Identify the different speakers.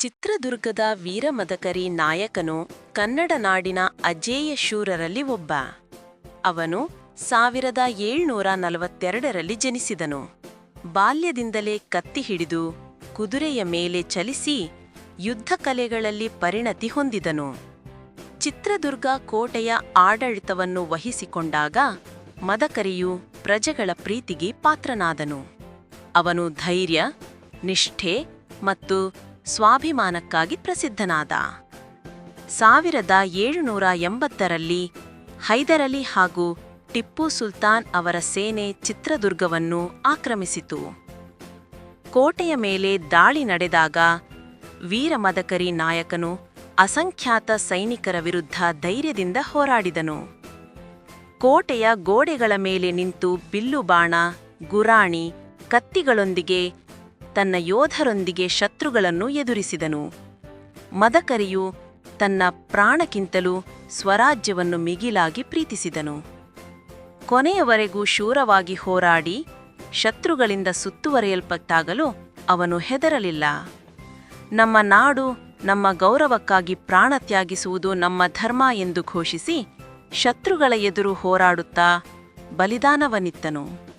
Speaker 1: ಚಿತ್ರದುರ್ಗದ ವೀರಮದಕರಿ ನಾಯಕನು ಕನ್ನಡ ನಾಡಿನ ಅಜೇಯ ಶೂರರಲ್ಲಿ ಒಬ್ಬ. ಅವನು ಸಾವಿರದ ಏಳ್ನೂರ ನಲವತ್ತೆರಡರಲ್ಲಿ ಜನಿಸಿದನು. ಬಾಲ್ಯದಿಂದಲೇ ಕತ್ತಿ ಹಿಡಿದು ಕುದುರೆಯ ಮೇಲೆ ಚಲಿಸಿ ಯುದ್ಧ ಕಲೆಗಳಲ್ಲಿ ಪರಿಣತಿ ಹೊಂದಿದನು. ಚಿತ್ರದುರ್ಗ ಕೋಟೆಯ ಆಡಳಿತವನ್ನು ವಹಿಸಿಕೊಂಡಾಗ ಮದಕರಿಯು ಪ್ರಜೆಗಳ ಪ್ರೀತಿಗೆ ಪಾತ್ರನಾದನು. ಅವನು ಧೈರ್ಯ, ನಿಷ್ಠೆ ಮತ್ತು ಸ್ವಾಭಿಮಾನಕ್ಕಾಗಿ ಪ್ರಸಿದ್ಧನಾದ. ಸಾವಿರದ ಏಳುನೂರ ಎಂಬತ್ತರಲ್ಲಿ ಹೈದರಲಿ ಹಾಗೂ ಟಿಪ್ಪು ಸುಲ್ತಾನ್ ಅವರ ಸೇನೆ ಚಿತ್ರದುರ್ಗವನ್ನು ಆಕ್ರಮಿಸಿತು. ಕೋಟೆಯ ಮೇಲೆ ದಾಳಿ ನಡೆದಾಗ ವೀರಮದಕರಿ ನಾಯಕನು ಅಸಂಖ್ಯಾತ ಸೈನಿಕರ ವಿರುದ್ಧ ಧೈರ್ಯದಿಂದ ಹೋರಾಡಿದನು. ಕೋಟೆಯ ಗೋಡೆಗಳ ಮೇಲೆ ನಿಂತು ಬಿಲ್ಲುಬಾಣ, ಗುರಾಣಿ, ಕತ್ತಿಗಳೊಂದಿಗೆ ತನ್ನ ಯೋಧರೊಂದಿಗೆ ಶತ್ರುಗಳನ್ನು ಎದುರಿಸಿದನು. ಮದಕರಿಯು ತನ್ನ ಪ್ರಾಣಕ್ಕಿಂತಲೂ ಸ್ವರಾಜ್ಯವನ್ನು ಮಿಗಿಲಾಗಿ ಪ್ರೀತಿಸಿದನು. ಕೊನೆಯವರೆಗೂ ಶೂರವಾಗಿ ಹೋರಾಡಿ, ಶತ್ರುಗಳಿಂದ ಸುತ್ತುವರೆಯಲ್ಪಟ್ಟಾಗಲು ಅವನು ಹೆದರಲಿಲ್ಲ. ನಮ್ಮ ನಾಡು ನಮ್ಮ ಗೌರವಕ್ಕಾಗಿ ಪ್ರಾಣ ತ್ಯಾಗಿಸುವುದು ನಮ್ಮ ಧರ್ಮ ಎಂದು ಘೋಷಿಸಿ, ಶತ್ರುಗಳ ಎದುರು ಹೋರಾಡುತ್ತಾ ಬಲಿದಾನವನಿತ್ತನು.